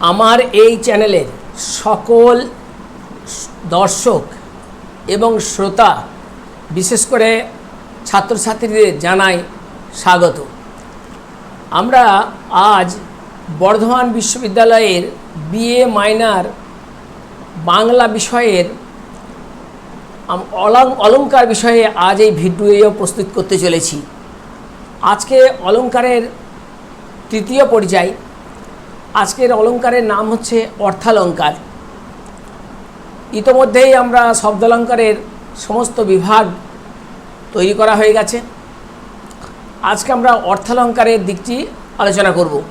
আমার এই চ্যানেলের সকল দর্শক এবং শ্রোতা, বিশেষ করে ছাত্রছাত্রীদের জানাই স্বাগত। আমরা আজ বর্ধমান বিশ্ববিদ্যালয়ের বিএ মাইনার বাংলা বিষয়ের আম- অলং- অলংকার বিষয়ে আজ এই ভিডিও প্রস্তুত করতে চলেছি। আজকে অলংকারের তৃতীয় পর্যায় আজকের অলংকারের নাম হচ্ছে অর্থালঙ্কার। ইতোমধ্যেই আমরা শব্দালঙ্কারের সমস্ত বিভাগ তৈরি করা হয়ে গেছে। আজকে আমরা অর্থালঙ্কারের দিকটি আলোচনা করব।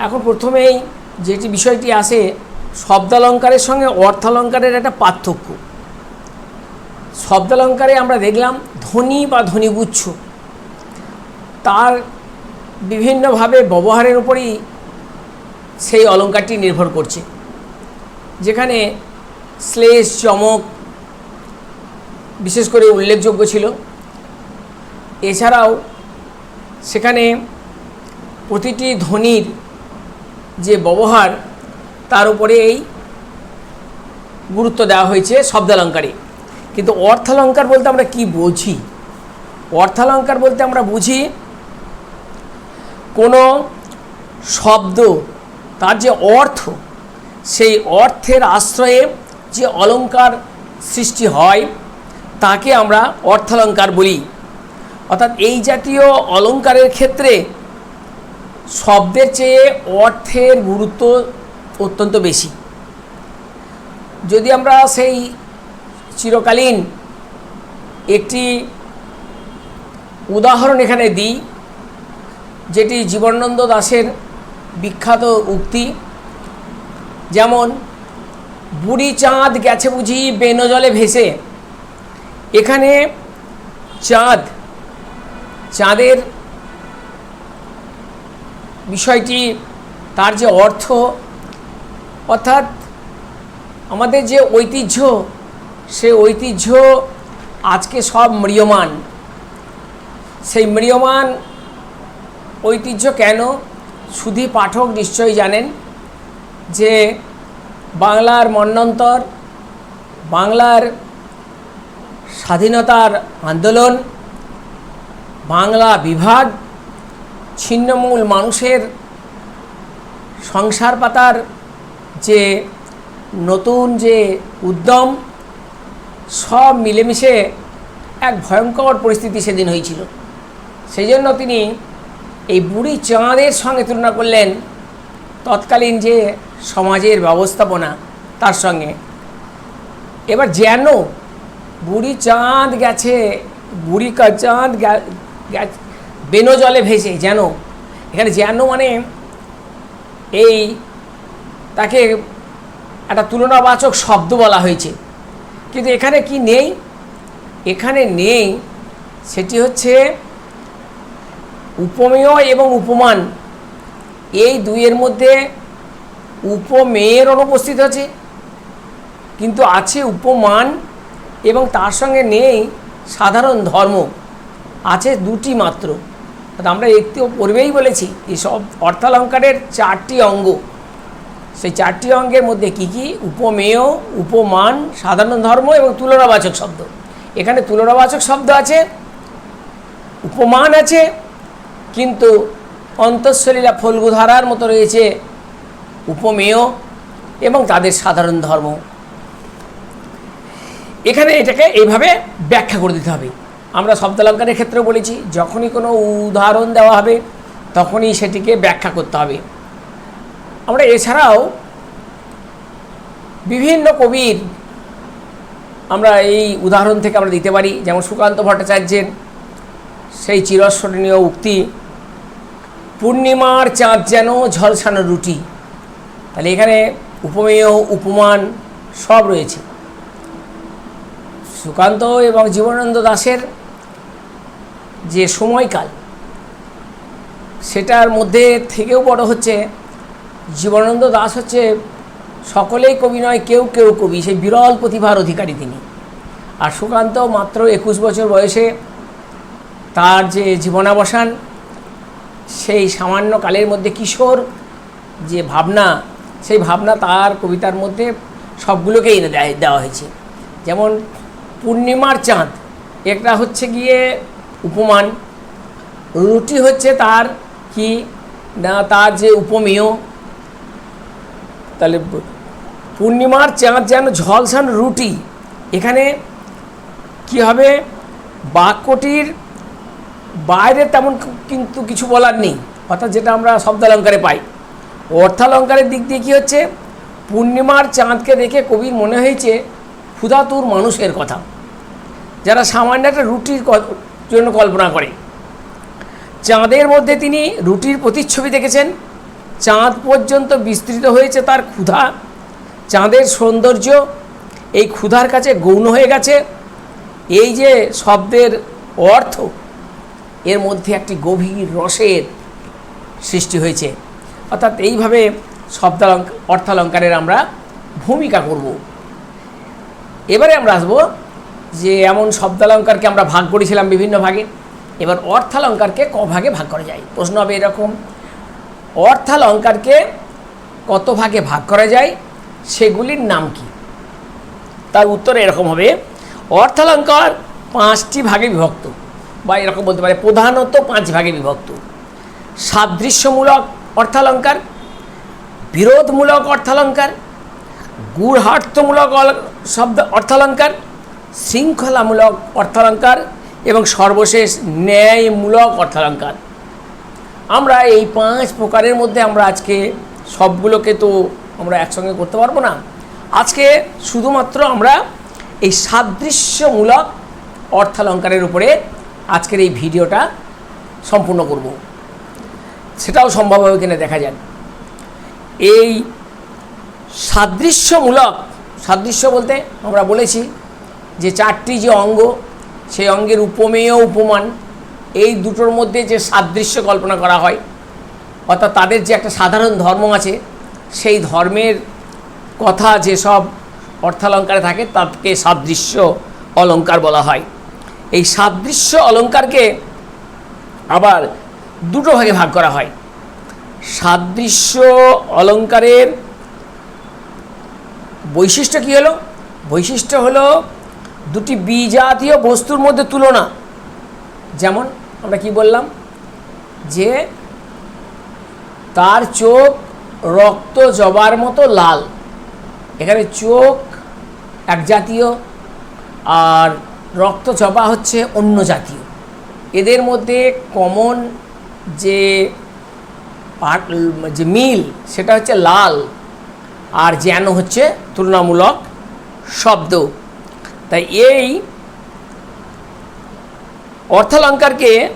এখন প্রথমেই যেটি বিষয়টি আসে, শব্দালঙ্কারের সঙ্গে অর্থালঙ্কারের একটা পার্থক্য। শব্দালঙ্কারে আমরা দেখলাম ধ্বনি বা ধ্বনিগুচ্ছ। তার বিভিন্নভাবে ব্যবহারের উপরই সেই অলঙ্কারটি নির্ভর করছে। যেখানে শ্লেষ, চমক বিশেষ করে উল্লেখযোগ্য ছিল। এছাড়াও সেখানে প্রতিটি ধ্বনির যে ব্যবহার, তার উপরে এই গুরুত্ব দেওয়া হয়েছে শব্দালঙ্কারে। কিন্তু অর্থালঙ্কার বলতে আমরা কি বুঝি? অর্থালঙ্কার বলতে আমরা বুঝি কোনো শব্দ তার যে অর্থ, সেই অর্থের আশ্রয়ে যে অলঙ্কার সৃষ্টি হয়, তাকে আমরা অর্থালঙ্কার বলি। অর্থাৎ এই জাতীয় অলঙ্কারের ক্ষেত্রে শব্দের চেয়ে অর্থের গুরুত্ব অত্যন্ত বেশি। যদি আমরা সেই চিরকালীন একটি উদাহরণ এখানে দিই, যেটি জীবনানন্দ দাশের বিখ্যাত উক্তি। যেমন, বুড়ি চাঁদ গেছে বুঝি বেনো জলে ভেসে। এখানে চাঁদ, চাঁদের বিষয়টি, তার যে অর্থ, অর্থাৎ আমাদের যে ঐতিহ্য, সে ঐতিহ্য আজকে সব ম্রিয়মান। সেই ম্রিয়মান ঐতিহ্য কেন? সুধী পাঠক নিশ্চয়ই জানেন যে বাংলার মন্বন্তর বাংলার স্বাধীনতার আন্দোলন, বাংলা বিভাগ, ছিন্নমূল মানুষের সংসার পাতার যে নতুন যে উদ্যম, সব মিলেমিশে এক ভয়ঙ্কর পরিস্থিতি সেদিন হয়েছিল। সেই জন্য তিনি এই বুড়ি চাঁদের সঙ্গে তুলনা করলেন তৎকালীন যে সমাজের ব্যবস্থাপনা, তার সঙ্গে। এবার যেন বুড়ি চাঁদ গেছে, বুড়ি কা চাঁদ বেনো জলে ভেসে যেন। এখানে যেন মানে এই তাকে একটা তুলনাবাচক শব্দ বলা হয়েছে। কিন্তু এখানে কি নেই? এখানে নেই, সেটি হচ্ছে উপমেয় এবং উপমান। এই দুইয়ের মধ্যে উপমেয়ের অনুপস্থিত আছে। কিন্তু আছে উপমান এবং তার সঙ্গে নেই সাধারণ ধর্ম। আছে দুটি মাত্র। আমরা একটু পূর্বেই বলেছি এই সব অর্থালঙ্কারের চারটি অঙ্গ। সেই চারটি অঙ্গের মধ্যে কি কি? উপমেয়, উপমান, সাধারণ ধর্ম এবং তুলনাবাচক শব্দ। এখানে তুলনাবাচক শব্দ আছে, উপমান আছে কিন্তু অন্তঃসলীলা ফল্গুধারার মতো রয়েছে উপমেয় এবং তাদের সাধারণ ধর্ম। এখানে এটাকে এইভাবে ব্যাখ্যা করে দিতে হবে। আমরা শব্দালঙ্কারের ক্ষেত্রেও বলেছি, যখনই কোনো উদাহরণ দেওয়া হবে, তখনই সেটিকে ব্যাখ্যা করতে হবে। আমরা এছাড়াও বিভিন্ন কবির আমরা এই উদাহরণ থেকে আমরা দিতে পারি, যেমন সুকান্ত ভট্টাচার্যের সেই চিরস্মরণীয় উক্তি পূর্ণিমার চাঁদ যেন ঝলসানো রুটি। তাহলে এখানে উপমেয়, উপমান সব রয়েছে। সুকান্ত এবং জীবনানন্দ দাশের যে সময়কাল, সেটার মধ্যে থেকেও বড় হচ্ছে, জীবনানন্দ দাস হচ্ছে সকলেই কবি নয়, কেউ কেউ কবি, সেই বিরল প্রতিভার অধিকারী তিনি। আর সুকান্ত মাত্র একুশ বছর বয়সে তার যে জীবনাবসান সেই সামান্য কালের মধ্যে কিশোর যে ভাবনা, সেই ভাবনা তার কবিতার মধ্যে সবগুলোকেই এনে দেয়, দেওয়া হয়েছে। যেমন পূর্ণিমার চাঁদ, একটা হচ্ছে গিয়ে উপমান রুটি হচ্ছে তার কি না, তার যে উপমেয়। তাহলে পূর্ণিমার চাঁদ যেন ঝলসান রুটি, এখানে কি হবে? বাক্যটির বাইরে তেমন কিন্তু কিছু বলার নেই। অর্থাৎ যেটা আমরা শব্দালঙ্কারে পাই। অর্থালঙ্কারের দিক দিয়ে কী হচ্ছে? পূর্ণিমার চাঁদকে দেখে কবির মনে হয়েছে ক্ষুধাতুর মানুষের কথা। যারা সামান্য একটা রুটির জন্য কল্পনা করে। চাঁদের মধ্যে তিনি রুটির প্রতিচ্ছবি দেখেছেন। চাঁদ পর্যন্ত বিস্তৃত হয়েছে তার ক্ষুধা। চাঁদের সৌন্দর্য এই ক্ষুধার কাছে গৌণ হয়ে গেছে। এই যে শব্দের অর্থ এর মধ্যে একটি গভীর রসের সৃষ্টি হয়েছে। অর্থাৎ এইভাবে শব্দালঙ্ক অর্থালঙ্কারের আমরা ভূমিকা করব। এবারে আমরা আসব যে এমন শব্দালঙ্কারকে আমরা ভাগ করেছিলাম বিভিন্ন ভাগে। এবার অর্থালঙ্কারকে ক ভাগে ভাগ করা যায়? প্রশ্ন হবে এরকম, অর্থালঙ্কারকে কত ভাগে ভাগ করা যায়? সেগুলির নাম কি? তার উত্তর এরকম হবে, অর্থালঙ্কার পাঁচটি ভাগে বিভক্ত। বা এরকম বলতে পারে প্রধানত পাঁচ ভাগে বিভক্ত। সাদৃশ্যমূলক অর্থালঙ্কার, বিরোধমূলক অর্থালঙ্কার গূঢ়ার্থমূলক অল- শব্দ অর্থালঙ্কার, শৃঙ্খলামূলক অর্থালঙ্কার এবং সর্বশেষ ন্যায়মূলক অর্থালঙ্কার। আমরা এই পাঁচ প্রকারের মধ্যে আমরা আজকে সবগুলোকে তো আমরা একসঙ্গে করতে পারব না। আজকে শুধুমাত্র আমরা এই সাদৃশ্যমূলক অর্থালঙ্কারের উপরে আজকের এই ভিডিওটা সম্পূর্ণ করব। সেটাও সম্ভব হবে কিনা দেখা যাক। এই সাদৃশ্যমূলক, সাদৃশ্য বলতে আমরা বলেছি যে চারটি যে অঙ্গ, সেই অঙ্গের উপমেয় উপমান, এই দুটোর মধ্যে যে সাদৃশ্য কল্পনা করা হয়, অর্থাৎ তাদের যে একটা সাধারণ ধর্ম আছে, সেই ধর্মের কথা যেসব অর্থালঙ্কারে থাকে, তাকে সাদৃশ্য অলঙ্কার বলা হয়। এই সাদৃশ্য অলঙ্কারকে আবার দুটো ভাগে ভাগ করা হয়। সাদৃশ্য অলঙ্কারের বৈশিষ্ট্য কী হলো? বৈশিষ্ট্য হলো দুটি বিজাতীয় বস্তুর মধ্যে তুলনা। যেমন আমরা কি বললাম? যে তার চোখ রক্ত জবার মতো লাল। এখানে চোখ এক জাতীয় আর রক্ত জবা হচ্ছে অন্য জাতীয়। এদের মধ্যে কমন যে পাট- যে মিল সেটা হচ্ছে লাল, আর যেন হচ্ছে তুলনামূলক শব্দ। তাই এই অর্থালঙ্কারকে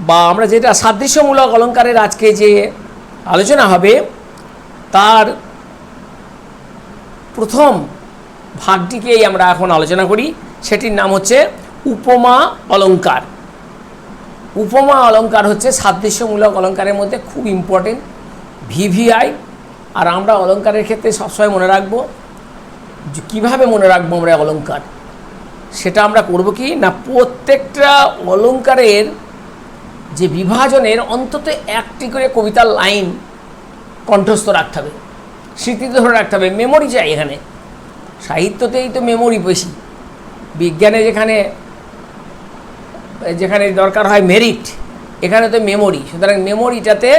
বা আমরা যেটা সাদৃশ্যমূলক অলঙ্কারের আজকে যে আলোচনা হবে, তার প্রথম ভাগটিকেই আমরা এখন আলোচনা করি। সেটির নাম হচ্ছে উপমা অলঙ্কার। উপমা অলঙ্কার হচ্ছে সাদৃশ্যমূলক অলঙ্কারের মধ্যে খুব ইম্পর্টেন্ট ভিভিআই আর আমরা অলঙ্কারের ক্ষেত্রে সবসময় মনে রাখব যে কীভাবে মনে রাখব আমরা অলঙ্কার? সেটা আমরা করব কি? না, প্রত্যেকটা অলঙ্কারের যে বিভাজনের অন্তত একটি করে কবিতার লাইন কণ্ঠস্থ রাখতে হবে। স্মৃতিতে ধরে রাখতে হবে। মেমোরি চাই এখানে। সাহিত্যতেই তো মেমোরি বেশি। বিজ্ঞানে যেখানে যেখানে দরকার হয় মেরিট এখানে তো মেমোরি সুতরাং মেমোরিটাতে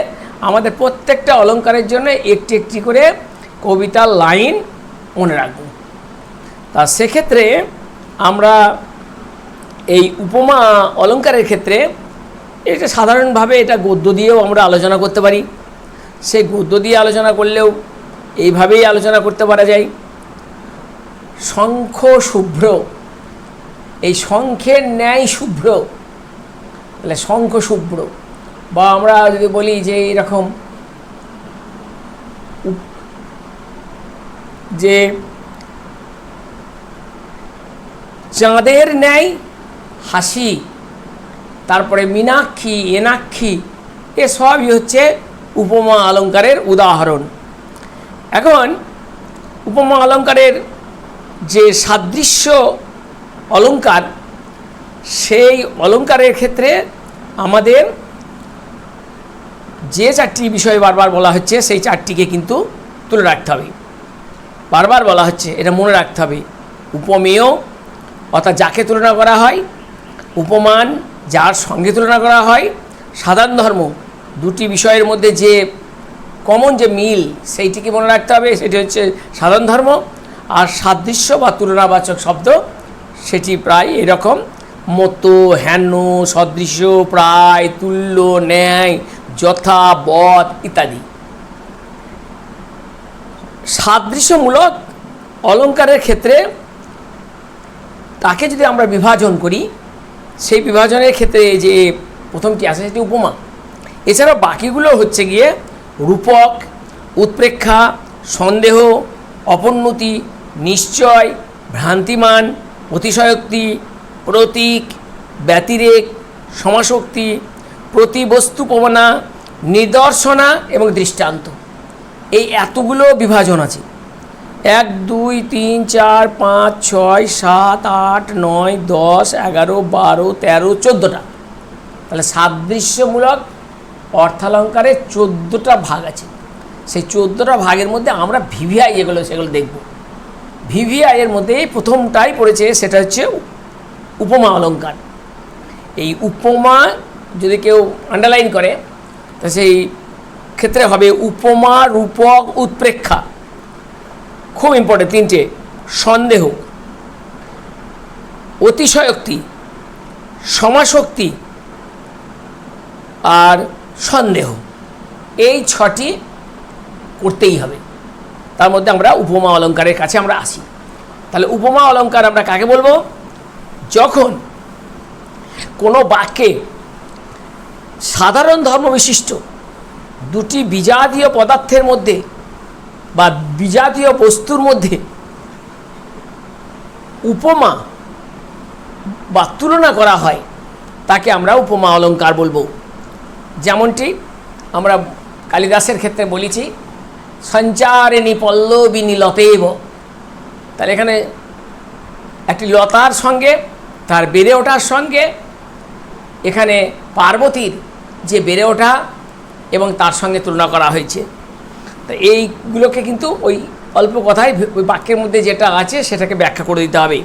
আমাদের প্রত্যেকটা অলঙ্কারের জন্য একটি একটি করে কবিতার লাইন মনে রাখব। তা সেক্ষেত্রে আমরা এই উপমা অলঙ্কারের ক্ষেত্রে এটা সাধারণভাবে এটা গদ্য দিয়েও আমরা আলোচনা করতে পারি। সেই গদ্য দিয়ে আলোচনা করলেও এইভাবেই আলোচনা করতে পারা যায়। শঙ্খ শুভ্র এই শঙ্খের ন্যায় শুভ্র। তাহলে শঙ্খ শুভ্র। বা আমরা যদি বলি যে এরকম যে চাঁদের ন্যায় হাসি, তারপরে মীনাক্ষী, এনাক্ষী এসবই হচ্ছে উপমা অলঙ্কারের উদাহরণ। এখন উপমা অলঙ্কারের যে সাদৃশ্য অলঙ্কার সেই অলঙ্কারের ক্ষেত্রে আমাদের যে চারটি বিষয়ে বারবার বলা হচ্ছে, সেই চারটিকে কিন্তু তুলে রাখতে হবে। বারবার বলা হচ্ছে, এটা মনে রাখতে হবে। উপমেয়, অর্থাৎ যাকে তুলনা করা হয়, উপমান যার সঙ্গে তুলনা করা হয়, সাধারণ ধর্ম, দুটি বিষয়ের মধ্যে যে কমন যে মিল, সেইটিকে মনে রাখতে হবে। সেটি হচ্ছে সাধারণ ধর্ম আর সাদৃশ্য বা তুলনাবাচক শব্দ সেটি প্রায় এরকম। মতো, হেন সদৃশ্য প্রায়, তুল্য, ন্যায়, যথা বধ ইত্যাদি। সাদৃশ্যমূলক অলঙ্কারের ক্ষেত্রে তাকে যদি আমরা বিভাজন করি, সেই বিভাজনের ক্ষেত্রে যে প্রথমটি আছে সেটি উপমা। এছাড়া বাকিগুলো হচ্ছে গিয়ে রূপক, উৎপ্রেক্ষা, সন্দেহ, অপন্নতি, নিশ্চয়, ভ্রান্তিমান অতিশয়োক্তি, প্রতীক, ব্যতিরেক সমাশক্তি প্রতিবস্তুপনা নিদর্শনা এবং দৃষ্টান্ত। এই এতগুলো বিভাজন আছে। এক, দুই, তিন, চার, পাঁচ, ছয়, সাত, আট, নয়, দশ, এগারো, বারো, তেরো, চোদ্দোটা। তাহলে সাদৃশ্যমূলক অর্থালঙ্কারে চোদ্দোটা ভাগ আছে। সেই চোদ্দোটা ভাগের মধ্যে আমরা ভিভিআই যেগুলো, সেগুলো দেখব। ভিভিআই এর মধ্যে প্রথমটাই পড়েছে সেটা হচ্ছে উপমা অলঙ্কার এই উপমা যদি কেউ আন্ডারলাইন করে, তো সেই ক্ষেত্রে হবে উপমা রূপক উৎপ্রেক্ষা। খুব ইম্পর্টেন্ট তিনটে, সন্দেহ, অতিশয়োক্তি সমাশক্তি আর সন্দেহ। এই ছটি করতেই হবে। তার মধ্যে আমরা উপমা অলঙ্কারের কাছে আমরা আসি। তাহলে উপমা অলঙ্কার আমরা কাকে বলব? যখন কোনো বাক্যে সাধারণ ধর্ম বিশিষ্ট দুটি বিজাতীয় পদার্থের মধ্যে বা বিজাতীয় বস্তুর মধ্যে উপমা বা তুলনা করা হয়, তাকে আমরা উপমা অলঙ্কার বলব। যেমনটি আমরা কালিদাসের ক্ষেত্রে বলেছি সঞ্চারিণী পল্লবিনী লতেব। তাহলে এখানে একটি লতার সঙ্গে, তার বেড়ে ওঠার সঙ্গে, এখানে পার্বতীর যে বেড়ে ওঠা এবং তার সঙ্গে তুলনা করা হয়েছে। তো এইগুলোকে কিন্তু ওই অল্প কথায় ওই বাক্যের মধ্যে যেটা আছে সেটাকে ব্যাখ্যা করে দিতে হবে।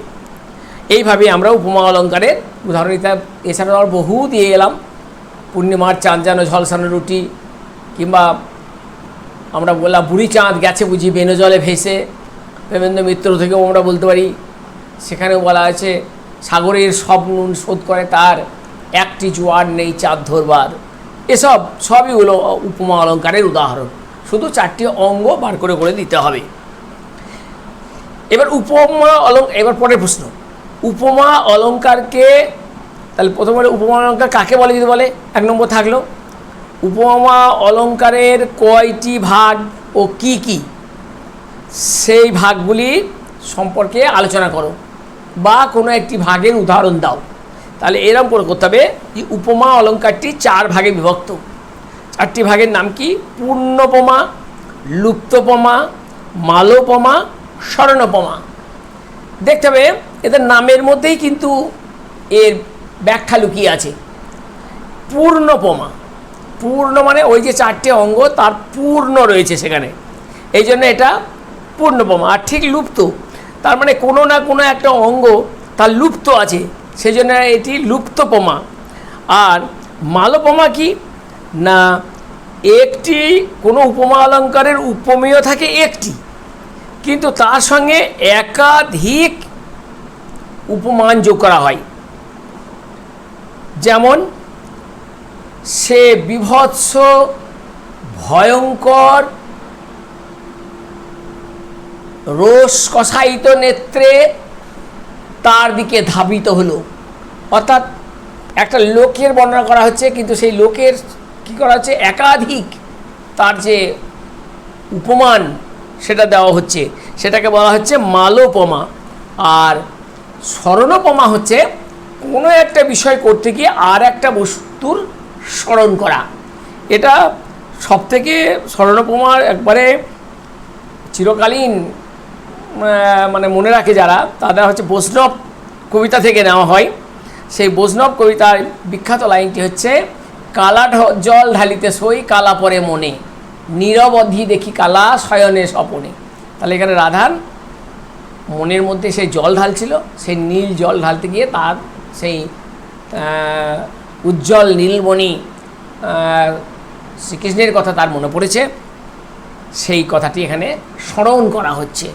এইভাবে আমরা উপমা অলঙ্কারের উদাহরণ দিতে এছাড়াও বহু দিয়ে এলাম। পূর্ণিমার চাঁদ যেন ঝলসানো রুটি কিংবা আমরা বললাম, বুড়ি চাঁদ গেছে বুঝি বেনো জলে ভেসে। প্রেমেন্দ্র মিত্র থেকেও আমরা বলতে পারি, সেখানেও বলা আছে, সাগরের সব নুন শোধ করে তার, একটি জোয়ার নেই চাঁদ ধরবার। এসব সবই হলো উপমা অলঙ্কারের উদাহরণ। শুধু চারটি অঙ্গ বার করে করে দিতে হবে। এবার উপমা অলঙ্ক এবার পরের প্রশ্ন। উপমা অলঙ্কারকে, তাহলে প্রথমে উপমা অলঙ্কার কাকে বলে যদি বলে? এক নম্বর থাকল উপমা অলঙ্কারের কয়টি ভাগ ও কি কি? সেই ভাগগুলি সম্পর্কে আলোচনা করো বা কোনো একটি ভাগের উদাহরণ দাও। তাহলে এরকম করে করতে হবে যে উপমা অলঙ্কারটি চার ভাগে বিভক্ত। চারটি ভাগের নাম কি? পূর্ণপমা, লুপ্তপমা, মালোপমা স্মরণোপমা দেখতে হবে এদের নামের মধ্যেই কিন্তু এর ব্যাখ্যা লুকিয়ে আছে। পূর্ণপমা। পূর্ণ মানে ওই যে চারটে অঙ্গ, তার পূর্ণ রয়েছে সেখানে। এই জন্য এটা পূর্ণপমা আর ঠিক লুপ্ত, তার মানে কোনো না কোনো একটা অঙ্গ তার লুপ্ত আছে সেই জন্য এটি লুপ্তপমা। আর মালপমা কি? না, একটি কোনো উপমা অলঙ্কারের উপমেয় থাকে একটি, কিন্তু তার সঙ্গে একাধিক উপমান যোগ করা হয়। যেমন সে বিভৎস, ভয়ঙ্কর, রোষ কষায়িত নেত্রে তার দিকে ধাবিত হলো। অর্থাৎ একটা লোকের বর্ণনা করা হচ্ছে, কিন্তু সেই লোকের কী করা হচ্ছে? একাধিক তার যে উপমান সেটা দেওয়া হচ্ছে। সেটাকে বলা হচ্ছে মালোপমা। আর স্মরণোপমা হচ্ছে কোনো একটা বিষয় করতে গিয়ে আর একটা বস্তুর স্মরণ করা। এটা সব থেকে স্মরণোপমার একবারে চিরকালীন মানে মনে রাখে যারা তারা হচ্ছে বৈষ্ণব কবিতা থেকে নেওয়া হয়। সেই বৈষ্ণব কবিতার বিখ্যাত লাইনটি হচ্ছে, কালা জল ঢালিতে সই কালা পরে মনে। নীরবধি দেখি কালা শয়নে স্বপনে। তাহলে এখানে রাধার মনের মধ্যে সেই জল ঢালছিল, সেই নীল জল ঢালতে গিয়ে তার সেই উজ্জ্বল নীলমণি শ্রীকৃষ্ণের কথা তার মনে পড়েছে। সেই কথাটি এখানে স্মরণ করা হচ্ছে।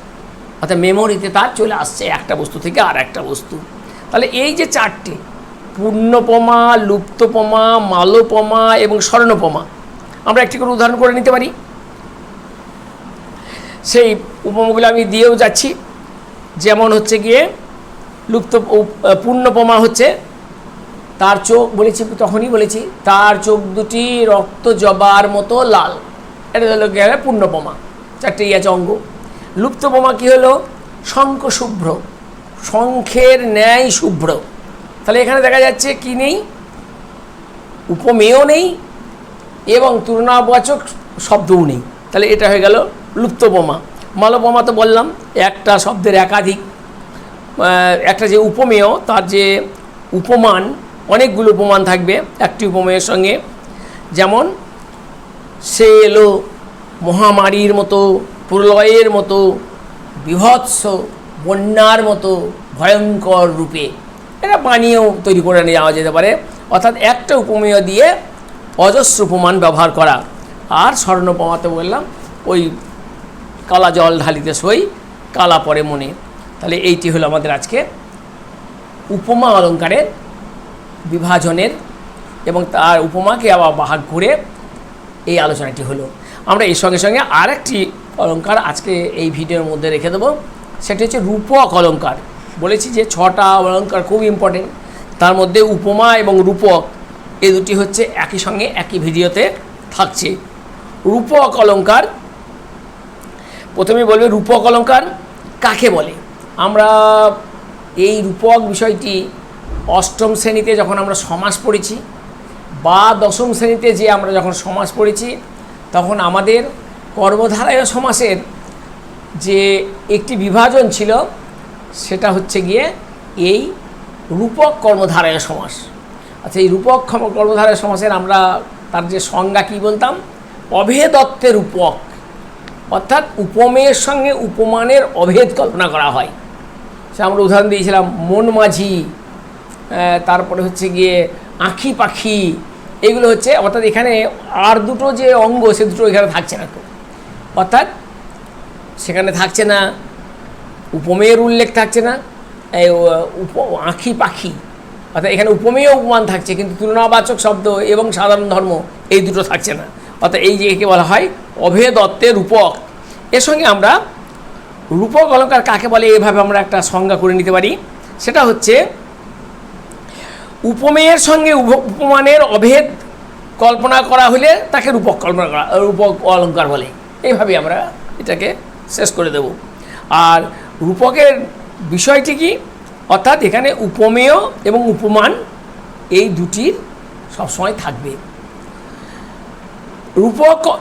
অর্থাৎ মেমোরিতে তার চলে আসছে একটা বস্তু থেকে আর একটা বস্তু। তাহলে এই যে চারটি, পূর্ণপমা, লুপ্তপমা, মালোপমা এবং স্বর্ণপমা, আমরা একটি করে উদাহরণ করে নিতে পারি। সেই উপমাগুলো আমি দিয়েও যাচ্ছি। যেমন হচ্ছে গিয়ে লুপ্ত পূর্ণপমা হচ্ছে তার চোখ বলেছি, তখনই বলেছি, তার চোখ দুটি রক্ত জবার মতো লাল। এটা হলো গেলে পূর্ণপমা চারটেই আছে অঙ্গ। লুপ্তপমা কী হলো? শঙ্খ শুভ্র। শঙ্খের ন্যায় শুভ্র। তাহলে এখানে দেখা যাচ্ছে কি নেই? উপমেয় নেই এবং তুলনাবাচক শব্দও নেই। তাহলে এটা হয়ে গেল লুপ্তপমা মালপমা তো বললাম, একটা শব্দের একাধিক একটা যে উপমেয়, তার যে উপমান অনেকগুলো উপমান থাকবে একটি উপমেয়ের সঙ্গে। যেমন, সে এলো মহামারীর মতো, প্রলয়ের মতো, বিভৎস, বন্যার মতো, ভয়ঙ্কর রূপে। এটা বানিয়েও তৈরি করে নিয়ে যাওয়া যেতে পারে। অর্থাৎ একটা উপমেয় দিয়ে অজস্র উপমান ব্যবহার করা। আর স্বর্ণপমাতে বললাম, ওই কালা জল ঢালিতে সই কালা পরে মনে। তাহলে এইটি হলো আমাদের আজকে উপমা অলঙ্কারের বিভাজনের এবং তার উপমাকে আবার ভাগ করে এই আলোচনাটি হলো। আমরা এর সঙ্গে সঙ্গে আর একটি অলঙ্কার আজকে এই ভিডিওর মধ্যে রেখে দেবো। সেটি হচ্ছে রূপক অলঙ্কার বলেছি যে ছটা অলঙ্কার খুব ইম্পর্টেন্ট তার মধ্যে উপমা এবং রূপক এই দুটি হচ্ছে একই সঙ্গে একই ভিডিওতে থাকছে। রূপক অলঙ্কার প্রথমে বলবে রূপক অলঙ্কার কাকে বলে? আমরা এই রূপক বিষয়টি অষ্টম শ্রেণীতে যখন আমরা সমাস পড়েছি বা দশম শ্রেণীতে যে আমরা যখন সমাস পড়েছি, তখন আমাদের কর্মধারায় সমাসের যে একটি বিভাজন ছিল, সেটা হচ্ছে গিয়ে এই রূপক কর্মধারায় সমাস। আচ্ছা এই রূপক কর্মধারায় সমাসের আমরা তার যে সংজ্ঞা কী বলতাম? অভেদত্বের রূপক, অর্থাৎ উপমেয়ের সঙ্গে উপমানের অভেদ কল্পনা করা হয়। সে আমরা উদাহরণ দিয়েছিলাম, মন মাঝি তারপরে হচ্ছে গিয়ে আঁখি পাখি, এগুলো হচ্ছে, অর্থাৎ এখানে আর দুটো যে অঙ্গ, সে দুটো এখানে থাকছে না অর্থাৎ সেখানে থাকছে না, উপমেয়ের উল্লেখ থাকছে না উপ, আঁখি পাখি, অর্থাৎ এখানে উপমেয় উপমান থাকছে, কিন্তু তুলনাবাচক শব্দ এবং সাধারণ ধর্ম এই দুটো থাকছে না। অর্থাৎ এই যে একে বলা হয় অভেদত্তের রূপক। এর সঙ্গে আমরা রূপক অলঙ্কার কাকে বলে, এভাবে আমরা একটা সংজ্ঞা করে নিতে পারি। সেটা হচ্ছে উপমেয়ের সঙ্গে উপ- উপমানের অভেদ কল্পনা করা হলে তাকে রূপক কল্পনা করা, রূপক অলঙ্কার বলে। এইভাবে আমরা এটাকে শেষ করে দেব। আর রূপকের বিষয়টি কি? অর্থাৎ এখানে উপমেয় এবং উপমান এই দুটির সবসময় থাকবে। রূপক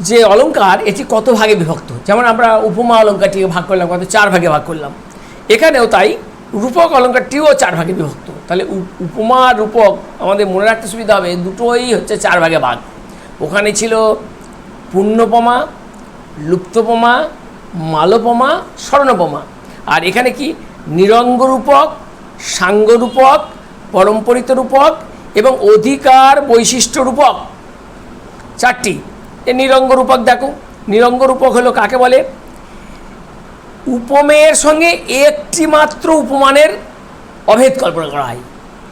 যে অলঙ্কার, এটি কত ভাগে বিভক্ত? যেমন আমরা উপমা অলঙ্কারটিকে ভাগ করলাম, কত? চার ভাগে ভাগ করলাম। এখানেও তাই রূপক অলংকারটিও চার ভাগে বিভক্ত। তাহলে উপমা, রূপক, আমাদের মনে রাখতে সুবিধা হবে দুটোই হচ্ছে চার ভাগে ভাগ। ওখানে ছিল পূর্ণপমা, লুপ্তপমা, মালপমা, স্বর্ণপমা। আর এখানে কি? নিরঙ্গ রূপক সাঙ্গ রূপক পরম্পরিত রূপক এবং অধিকার বৈশিষ্ট্য রূপক। চারটি। নিরঙ্গ রূপক দেখো। নিরঙ্গ রূপক হলো কাকে বলে? উপমেয়ের সঙ্গে একটি মাত্র উপমানের অভেদ কল্পনা করা হয়।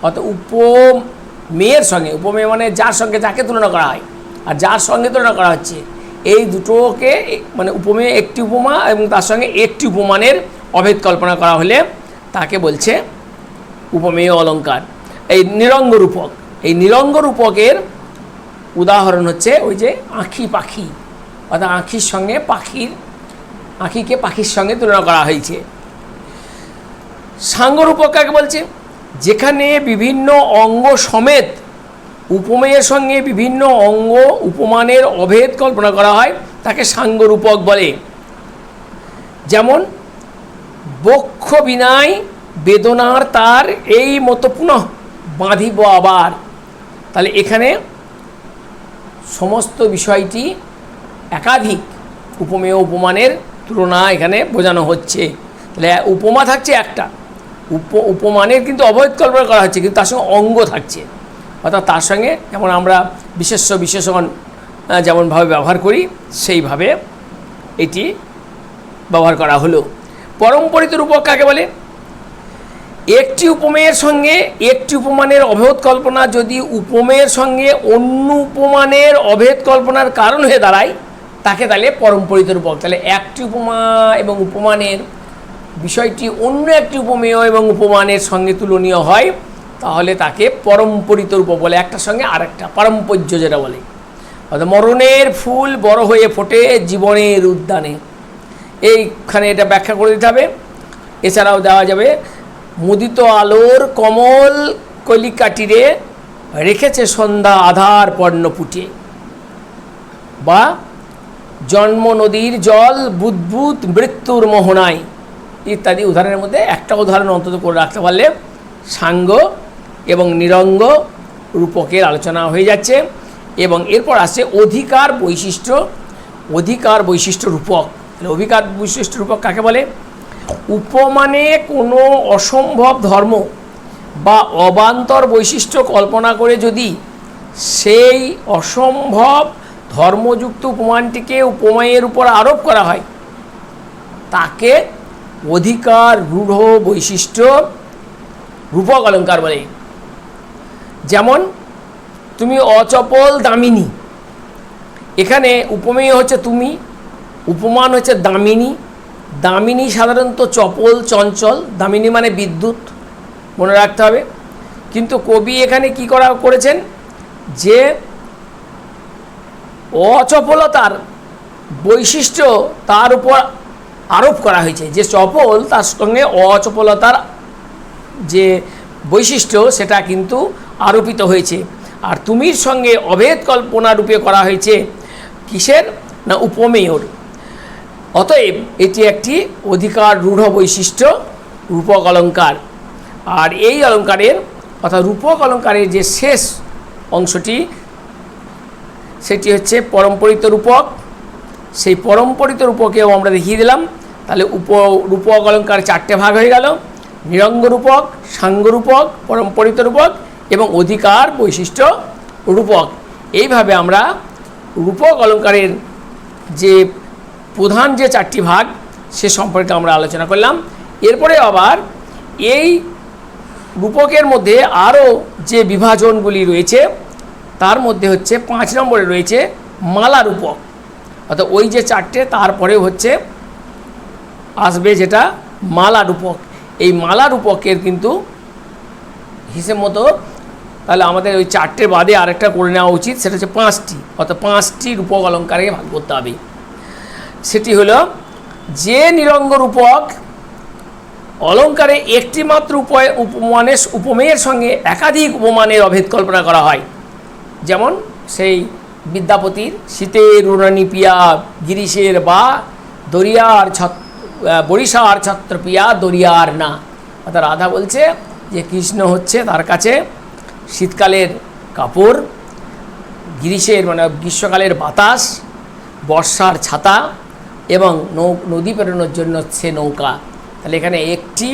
অর্থাৎ উপমেয়ের সঙ্গে, উপমেয় মানে যার সঙ্গে যাকে তুলনা করা হয়। আর যার সঙ্গে তুলনা করা হচ্ছে, এই দুটোকে মানে উপমেয় একটি উপমা এবং তার সঙ্গে একটি উপমানের অভেদ কল্পনা করা হলে তাকে বলছে উপমেয় অলঙ্কার। এই নিরঙ্গ রূপক, এই নিরঙ্গ রূপকের উদাহরণ হচ্ছে ওই যে আঁখি পাখি। অর্থাৎ আঁখির সঙ্গে পাখির আঁখিকে পাখির সঙ্গে তুলনা করা হয়েছে। সাঙ্গরূপক কাকে বলছে, যেখানে বিভিন্ন অঙ্গ সমেত উপমেয়ের সঙ্গে বিভিন্ন অঙ্গ উপমানের অভেদ কল্পনা করা হয়, তাকে সাঙ্গরূপক বলে। যেমন, বক্ষ বিনায় বেদনার তার এই মতো পুনঃ বাঁধিব আবার। তাহলে এখানে সমস্ত বিষয়টি একাধিক উপমেয় উপমানের তুলনা এখানে বোঝানো হচ্ছে। তাহলে উপমা থাকছে একটা। উপ, উপমানের কিন্তু অবৈধ কল্পনা করা হচ্ছে, কিন্তু তার সঙ্গে অঙ্গ থাকছে। অর্থাৎ তার সঙ্গে যেমন আমরা বিশেষ্য বিশেষণ যেমনভাবে ব্যবহার করি, সেইভাবে এটি ব্যবহার করা হলো। পরম্পরিত রূপক কাকে বলে? একটি উপমেয়ের সঙ্গে একটি উপমানের অভেদ কল্পনা যদি উপমেয়ের সঙ্গে অন্য উপমানের অভেদ কল্পনার কারণ হয়ে দাঁড়ায় তাকে তাহলে পরম্পরিত রূপক তাহলে একটি উপমা এবং উপমানের বিষয়টি অন্য একটি উপমেয় এবং উপমানের সঙ্গে তুলনীয় হয়, তাহলে তাকে পরম্পরিত রূপক বলে। একটার সঙ্গে আরেকটা পারম্পর্য যেটা বলে। অর্থাৎ মরণের ফুল বড় হয়ে ফোটে জীবনের উদ্যানে। এইখানে এটা ব্যাখ্যা করে দিতে হবে। এছাড়াও দেওয়া যাবে, মুদিত আলোর কমল কলিকাটিরে রেখেছে সন্ধ্যা আধার পর্ণ পুটে। বা জন্ম নদীর জল, বুদ্বুদ, মৃত্যুর মোহনায়। ইত্যাদি উদাহরণের মধ্যে একটা উদাহরণ অন্তত করে রাখতে পারলে সাঙ্গ এবং নিরঙ্গ রূপকের আলোচনা হয়ে যাচ্ছে এবং এরপর আসছে অধিকার বৈশিষ্ট্য অধিকার বৈশিষ্ট্য রূপক। তাহলে অধিকার বৈশিষ্ট্য রূপক কাকে বলে? উপমানে কোনো অসম্ভব ধর্ম বা অবান্তর বৈশিষ্ট্য কল্পনা করে যদি সেই অসম্ভব ধর্মযুক্ত উপমানটিকে উপমায়ের উপর আরোপ করা হয়। তাকে অধিকার, রূঢ় বৈশিষ্ট্য, রূপক অলঙ্কার বলে। যেমন, তুমি অচপল দামিনী। এখানে উপমেয় হচ্ছে তুমি, উপমান হচ্ছে দামিনী। দামিনী সাধারণত চপল, চঞ্চল, দামিনী মানে বিদ্যুৎ, মনে রাখতে হবে। কিন্তু কবি এখানে কি করা করেছেন? যে অচপলতার বৈশিষ্ট্য তার উপর আরোপ করা হয়েছে। যে চপল তার সঙ্গে অচপলতার যে বৈশিষ্ট্য, সেটা কিন্তু আরোপিত হয়েছে। আর তুমির সঙ্গে অভেদ কল্পনা রূপে করা হয়েছে, কিসের? না, উপমেয়র। অতএব এটি একটি অধিকার রূঢ় বৈশিষ্ট্য, রূপক অলঙ্কার। আর এই অলঙ্কারের, অর্থাৎ রূপক অলঙ্কারের যে শেষ অংশটি সেটি হচ্ছে পরম্পরিত রূপক। সেই পরম্পরিত রূপকেও আমরা দেখিয়ে দিলাম। তাহলে উপ, রূপক অলঙ্কার চারটে ভাগ হয়ে গেল। নিরঙ্গ রূপক, সাঙ্গ রূপক, পরম্পরিত রূপক এবং অধিকার বৈশিষ্ট্য রূপক। এইভাবে আমরা রূপক অলঙ্কারের যে প্রধান যে চারটি ভাগ, সে সম্পর্কে আমরা আলোচনা করলাম। এরপরে আবার এই রূপকের মধ্যে আরও যে বিভাজনগুলি রয়েছে তার মধ্যে হচ্ছে পাঁচ নম্বরে রয়েছে মালা রূপক। অর্থাৎ ওই যে চারটে তারপরে হচ্ছে আসবে যেটা মালা রূপক। এই মালা রূপকের কিন্তু হিসেব মতো তাহলে আমাদের ওই চারটে বাদে আরেকটা করে নেওয়া উচিত, সেটা হচ্ছে পাঁচটি। অর্থাৎ পাঁচটি রূপক অলঙ্কারে ভাগ করতে হবে। সেটি হলো, যে নিরঙ্গ রূপক অলঙ্কারে একটি মাত্র উপমানের উপমেয়ের সঙ্গে একাধিক উপমানের অভেদ কল্পনা করা হয় যেমন সেই বিদ্যাপতির শীতের উড়ানি পিয়া, গিরিশের বা, দরিয়ার ছত বরিশার ছত্র পিয়া দরিয়ার না। অর্থাৎ রাধা বলছে যে কৃষ্ণ হচ্ছে তার কাছে শীতকালের কাপড় গ্রীষ্মের মানে গ্রীষ্মকালের বাতাস, বর্ষার ছাতা এবং নৌ, নদী পেরোনোর জন্য হচ্ছে নৌকা। তাহলে এখানে একটি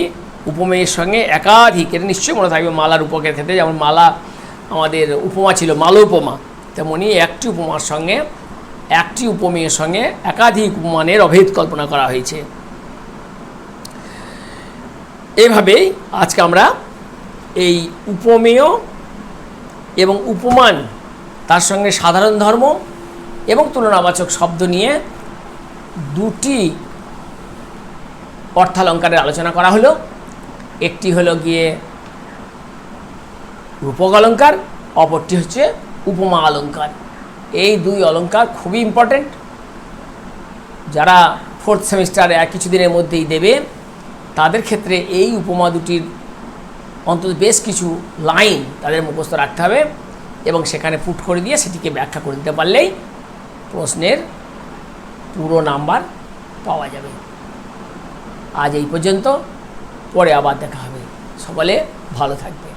উপমেয়ের সঙ্গে একাধিক এটা নিশ্চয়ই মনে থাকবে, মালার উপকের ক্ষেত্রে যেমন মালা আমাদের উপমা ছিল মাল উপমা। তেমনি একটি উপমার সঙ্গে, একটি উপমেয়ের সঙ্গে একাধিক উপমানের অভেদ কল্পনা করা হয়েছে। এভাবেই আজকে আমরা এই উপমেয় এবং উপমান, তার সঙ্গে সাধারণ ধর্ম এবং তুলনাবাচক শব্দ নিয়ে দুটি অর্থালঙ্কারের আলোচনা করা হলো। একটি হলো গিয়ে রূপক অলঙ্কার অপরটি হচ্ছে উপমা অলঙ্কার এই দুই অলঙ্কার খুবই ইম্পর্ট্যান্ট যারা ফোর্থ সেমিস্টারে আর কিছুদিনের মধ্যেই দেবে, তাদের ক্ষেত্রে এই উপমা দুটির অন্তত বেশ কিছু লাইন তাদের মুখস্থ রাখতে হবে এবং সেখানে পুট করে দিয়ে সেটিকে ব্যাখ্যা করে দিতে পারলেই প্রশ্নের পুরো নাম্বার পাওয়া যাবে। আজ এই পর্যন্ত, পরে আবার দেখা হবে। সকলে ভালো থাকবে